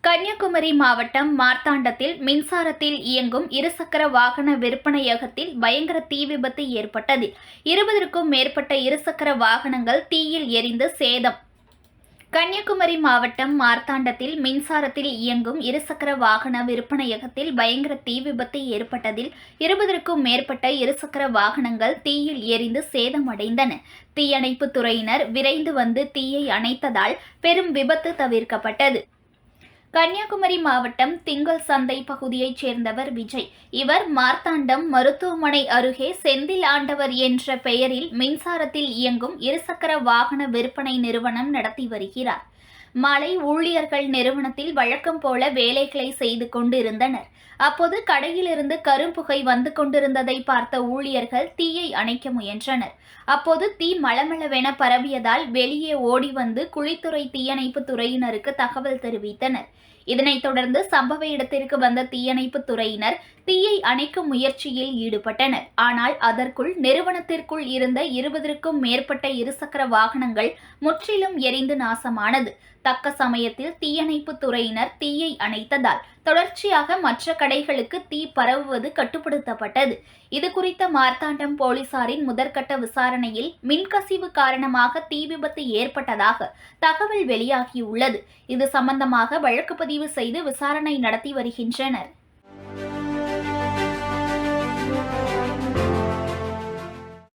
கன்னியாகுமரி மாவட்டம் மார்த்தாண்டத்தில் மின்சாரத்தில் இயங்கும் இருசக்கர வாகன விற்பனையகத்தில் பயங்கர தீ விபத்து ஏற்பட்டது. இருபதற்கும் மேற்பட்ட இருசக்கர வாகனங்கள் தீயில் எரிந்து சேதம். கன்னியாகுமரி மாவட்டம் மார்த்தாண்டத்தில் மின்சாரத்தில் இயங்கும் இருசக்கர வாகன விற்பனையகத்தில் பயங்கர தீ விபத்து ஏற்பட்டதில் இருபதற்கும் மேற்பட்ட இருசக்கர வாகனங்கள் தீயில் எரிந்து சேதமடைந்தன. தீயணைப்புத் துறையினர் விரைந்து வந்து தீயை அணைத்ததால் பெரும் விபத்து தவிர்க்கப்பட்டது. கன்னியாகுமரி மாவட்டம் திங்கள் சந்தை பகுதியைச் சேர்ந்தவர் விஜய். இவர் மார்த்தாண்டம் மருத்துவமனை அருகே செந்தில் ஆண்டவர் என்ற பெயரில் மின்சாரத்தில் இயங்கும் இருசக்கர வாகன விற்பனை நிறுவனம் நடத்தி வருகிறார். மாலை ஊழியர்கள் நிறுவனத்தில் வழக்கம் போல வேலைகளை செய்து கொண்டிருந்தனர். அப்போது கடையிலிருந்து கரும்புகை வந்து கொண்டிருந்ததை பார்த்த ஊழியர்கள் தீயை அணைக்க முயன்றனர். அப்போது தீ மளமளவென பரவியதால் வெளியே ஓடி வந்து குழித்துறை தீயணைப்பு துறையினருக்கு தகவல் தெரிவித்தனர். இதனைத் தொடர்ந்து சம்பவ இடத்திற்கு வந்த தீயணைப்பு துறையினர் தீயை அணைக்கும் முயற்சியில் ஈடுபட்டனர். ஆனால் அதற்குள் நிறுவனத்திற்குள் இருந்த இருபதற்கும் மேற்பட்ட இருசக்கர வாகனங்கள் முற்றிலும் எரிந்து நாசமானது. தக்க சமயத்தில் தீயணைப்பு துறையினர் தீயை அணைத்ததால் தொடர்ச்சியாக மற்ற கடைகளுக்கு தீ பரவுவது கட்டுப்படுத்தப்பட்டது. இது குறித்த மார்த்தாண்டம் போலீசாரின் முதற்கட்ட விசாரணையில் மின்கசிவு காரணமாக தீ விபத்து ஏற்பட்டதாக தகவல் வெளியாகியுள்ளது. இது சம்பந்தமாக வழக்கு பதிவு செய்து விசாரணை நடத்தி வருகின்றனர்.